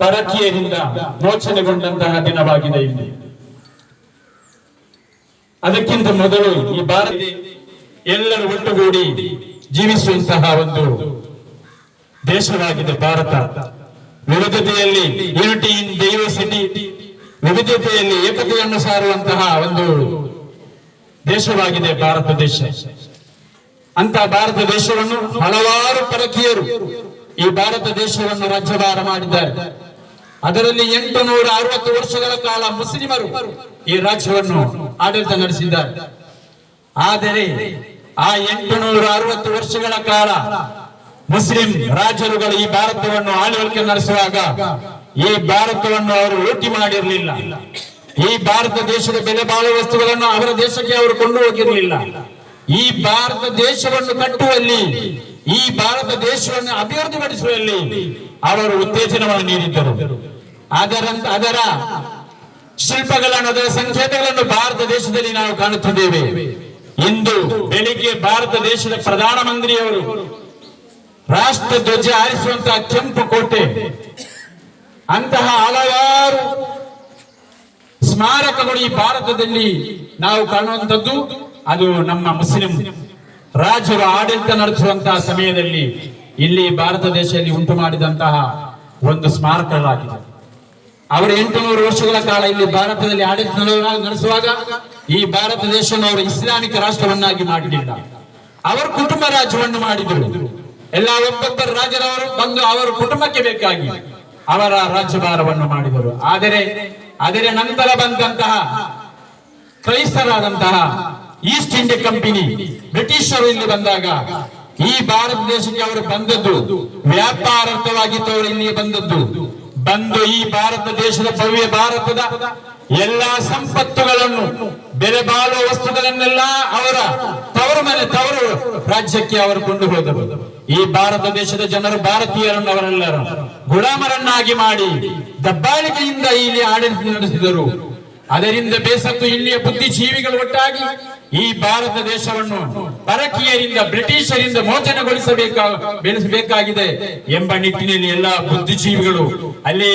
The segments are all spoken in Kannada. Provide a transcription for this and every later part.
ಪರಕೀಯರಿಂದ ಮೋಚನೆಗೊಂಡಂತಹ ದಿನವಾಗಿದೆ ಇಲ್ಲಿ. ಅದಕ್ಕಿಂತ ಮೊದಲು ಈ ಭಾರತ ಎಲ್ಲರೂ ಒಟ್ಟುಗೂಡಿ ಜೀವಿಸುವಂತಹ ಒಂದು ದೇಶವಾಗಿದೆ ಭಾರತ. ವಿವಿಧತೆಯಲ್ಲಿ ಯೂನಿಟಿ ಇನ್ ಡೈವರ್ಸಿಟಿ ವಿವಿಧತೆಯಲ್ಲಿ ಏಕತೆಯನ್ನು ಸಾರುವಂತಹ ಒಂದು ದೇಶವಾಗಿದೆ ಭಾರತ ದೇಶ. ಅಂತ ಭಾರತ ದೇಶವನ್ನು ಹಲವಾರು ಪರಕೀಯರು ಈ ಭಾರತ ದೇಶವನ್ನು ರಾಜ್ಯಭಾರ ಮಾಡಿದ್ದಾರೆ. ಅದರಲ್ಲಿ ಎಂಟು ನೂರ ಅರವತ್ತು ವರ್ಷಗಳ ಕಾಲ ಮುಸ್ಲಿಮರು ಈ ರಾಜ್ಯವನ್ನು ಆಡಳಿತ ನಡೆಸಿದ್ದಾರೆ. ಆದರೆ ಆ ಎಂಟು ನೂರ ಅರವತ್ತು ವರ್ಷಗಳ ಕಾಲ ಮುಸ್ಲಿಂ ರಾಜರುಗಳು ಈ ಭಾರತವನ್ನು ಆಳ್ವಿಕೆ ನಡೆಸುವಾಗ ಈ ಭಾರತವನ್ನು ಅವರು ಲೂಟಿ ಮಾಡಿರಲಿಲ್ಲ. ಈ ಭಾರತ ದೇಶದ ಬೆಲೆ ಬಾಳುವ ವಸ್ತುಗಳನ್ನು ಅವರ ದೇಶಕ್ಕೆ ಅವರು ಕೊಂಡು ಹೋಗಿರಲಿಲ್ಲ ಈ ಭಾರತ ದೇಶವನ್ನು ಕಟ್ಟುವಲ್ಲಿ, ಈ ಭಾರತ ದೇಶವನ್ನು ಅಭಿವೃದ್ಧಿಪಡಿಸುವಲ್ಲಿ ಅವರು ಉತ್ತೇಜನವನ್ನು ನೀಡಿದ್ದರು. ಅದರ ಅದರ ಶಿಲ್ಪಗಳನ್ನು ಅದರ ಸಂಕೇತಗಳನ್ನು ಭಾರತ ದೇಶದಲ್ಲಿ ನಾವು ಕಾಣುತ್ತಿದ್ದೇವೆ. ಇಂದು ಬೆಳಿಗ್ಗೆ ಭಾರತ ದೇಶದ ಪ್ರಧಾನ ಮಂತ್ರಿಯವರು ರಾಷ್ಟ್ರ ಧ್ವಜ ಆರಿಸುವಂತಹ ಕೆಂಪು ಕೋಟೆ, ಅಂತಹ ಹಲವಾರು ಸ್ಮಾರಕಗಳು ಈ ಭಾರತದಲ್ಲಿ ನಾವು ಕಾಣುವಂಥದ್ದು. ಅದು ನಮ್ಮ ಮುಸ್ಲಿಂ ರಾಜರು ಆಡಳಿತ ನಡೆಸುವಂತಹ ಸಮಯದಲ್ಲಿ ಇಲ್ಲಿ ಭಾರತ ದೇಶದಲ್ಲಿ ಉಂಟು ಮಾಡಿದಂತಹ ಒಂದು ಸ್ಮಾರಕಗಳಾಗಿದೆ ಅವರು ಎಂಟು ನೂರು ವರ್ಷಗಳ ಕಾಲ ಇಲ್ಲಿ ಭಾರತದಲ್ಲಿ ಆಡಳಿತ ನಡೆ- ನಡೆಸುವಾಗ ಈ ಭಾರತ ದೇಶವನ್ನು ಅವರು ಇಸ್ಲಾಮಿಕ ರಾಷ್ಟ್ರವನ್ನಾಗಿ ಮಾಡಲಿಲ್ಲ ಅವರ ಕುಟುಂಬ ರಾಜ್ಯವನ್ನು ಮಾಡಿದರು. ಎಲ್ಲ ಒಬ್ಬೊಬ್ಬರ ರಾಜರವರು ಬಂದು ಅವರ ಕುಟುಂಬಕ್ಕೆ ಬೇಕಾಗಿ ಅವರ ರಾಜ್ಯಭಾರವನ್ನು ಮಾಡಿದರು. ಆದರೆ ಅದರ ನಂತರ ಬಂದಂತಹ ಕ್ರೈಸ್ತರಾದಂತಹ ಈಸ್ಟ್ ಇಂಡಿಯಾ ಕಂಪನಿ ಬ್ರಿಟಿಷರು ಇಲ್ಲಿ ಬಂದಾಗ ಈ ಭಾರತ ದೇಶಕ್ಕೆ ಅವರು ಬಂದದ್ದು. ವ್ಯಾಪಾರಾರ್ಥವಾಗಿತ್ತು ತವರು ಇಲ್ಲಿ ಬಂದದ್ದು. ಬಂದು ಈ ಭಾರತ ದೇಶದ ಭವ್ಯ ಭಾರತದ ಎಲ್ಲಾ ಸಂಪತ್ತುಗಳನ್ನು, ಬೆಲೆ ಬಾಳುವ ವಸ್ತುಗಳನ್ನೆಲ್ಲ ಅವರ ತವರು ಮನೆ, ತವರು ರಾಜ್ಯಕ್ಕೆ ಅವರು ಕೊಂಡು ಹೋದರು. ಈ ಭಾರತ ದೇಶದ ಜನರು ಭಾರತೀಯರನ್ನು ಅವರೆಲ್ಲರೂ ಗುಲಾಮರನ್ನಾಗಿ ಮಾಡಿ ದಬ್ಬಾಳಿಕೆಯಿಂದ ಇಲ್ಲಿ ಆಡಳಿತ ನಡೆಸಿದರು. ಅದರಿಂದ ಬೇಸತ್ತು ಇಲ್ಲಿಯ ಬುದ್ಧಿಜೀವಿಗಳು ಒಟ್ಟಾಗಿ ಈ ಭಾರತ ದೇಶವನ್ನು ಪರಕೀಯರಿಂದ, ಬ್ರಿಟಿಷರಿಂದ ಮೋಚನೆಗೊಳಿಸಬೇಕ, ಬೆಳೆಸಬೇಕಾಗಿದೆ ಎಂಬ ನಿಟ್ಟಿನಲ್ಲಿ ಎಲ್ಲ ಬುದ್ಧಿಜೀವಿಗಳು. ಅಲ್ಲಿ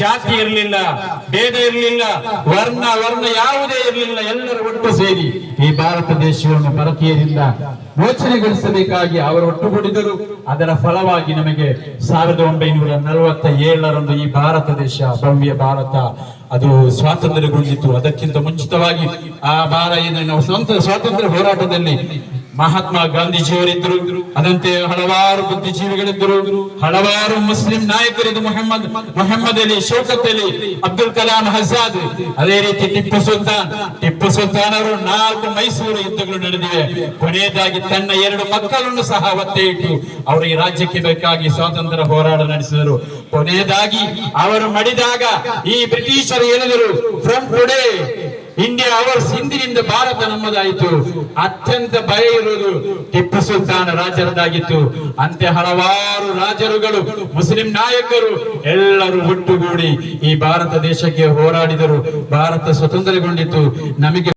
ಜಾತಿ ಇರಲಿಲ್ಲ, ಭೇದ ಇರಲಿಲ್ಲ, ವರ್ಣ ವರ್ಣ ಯಾವುದೇ ಇರಲಿಲ್ಲ ಒಟ್ಟು ಸೇರಿ ಈ ಭಾರತ ದೇಶವನ್ನು ಪರಕೀಯರಿಂದ ಯೋಚನೆಗೊಳಿಸಬೇಕಾಗಿ ಅವರು ಒಟ್ಟುಗೂಡಿದರು. ಅದರ ಫಲವಾಗಿ ನಮಗೆ ಸಾವಿರದ ಒಂಬೈನೂರ ನಲವತ್ತ ಏಳರಂದು ಈ ಭಾರತ ದೇಶ, ಭವ್ಯ ಭಾರತ, ಅದು ಸ್ವಾತಂತ್ರ್ಯಗೊಂಡಿತು. ಅದಕ್ಕಿಂತ ಮುಂಚಿತವಾಗಿ ಆ ಭಾರ ಸ್ವಂತ ಸ್ವಾತಂತ್ರ್ಯ ಹೋರಾಟದಲ್ಲಿ ಮಹಾತ್ಮ ಗಾಂಧೀಜಿಯವರಿದ್ದರು. ಅದಂತೆ ಹಲವಾರು ಬುದ್ಧಿಜೀವಿಗಳಿದ್ದರು. ಹಲವಾರು ಮುಸ್ಲಿಂ ನಾಯಕರಿದ್ದು ಮೊಹಮ್ಮದ್ ಮೊಹಮ್ಮದ್ ಅಲಿ, ಶೌಕತ್ ಅಲಿ, ಅಬ್ದುಲ್ ಕಲಾಂ ಹಜಾದ್. ಅದೇ ರೀತಿ ಟಿಪ್ಪು ಸುಲ್ತಾನ್. ಟಿಪ್ಪು ಸುಲ್ತಾನ್ ಅವರು ನಾಲ್ಕು ಮೈಸೂರು ಯುದ್ಧಗಳು ನಡೆದಿವೆ. ಕೊನೆಯದಾಗಿ ತನ್ನ ಎರಡು ಮಕ್ಕಳನ್ನು ಸಹ ಒತ್ತೆ ಇಟ್ಟು ಅವರು ಈ ರಾಜ್ಯಕ್ಕೆ ಬೇಕಾಗಿ ಸ್ವಾತಂತ್ರ್ಯ ಹೋರಾಟ ನಡೆಸಿದರು. ಕೊನೆಯದಾಗಿ ಅವರು ಮಡಿದಾಗ ಈ ಬ್ರಿಟಿಷರು ಹೇಳಿದರು ಫ್ರಮ್ ಟುಡೇ ಇಂಡಿಯಾ ಅವರ್ಸ್ ಹಿಂದಿನಿಂದ ಭಾರತ ನಮ್ಮದಾಯಿತು. ಅತ್ಯಂತ ಭಯ ಇರುವುದು ಟಿಪ್ಪು ಸುಲ್ತಾನ ರಾಜರದಾಗಿತ್ತು. ಅಂತೆ ಹಲವಾರು ರಾಜರುಗಳು, ಮುಸ್ಲಿಂ ನಾಯಕರು ಎಲ್ಲರೂ ಒಟ್ಟುಗೂಡಿ ಈ ಭಾರತ ದೇಶಕ್ಕೆ ಹೋರಾಡಿದರು. ಭಾರತ ಸ್ವತಂತ್ರಗೊಂಡಿತು ನಮಗೆ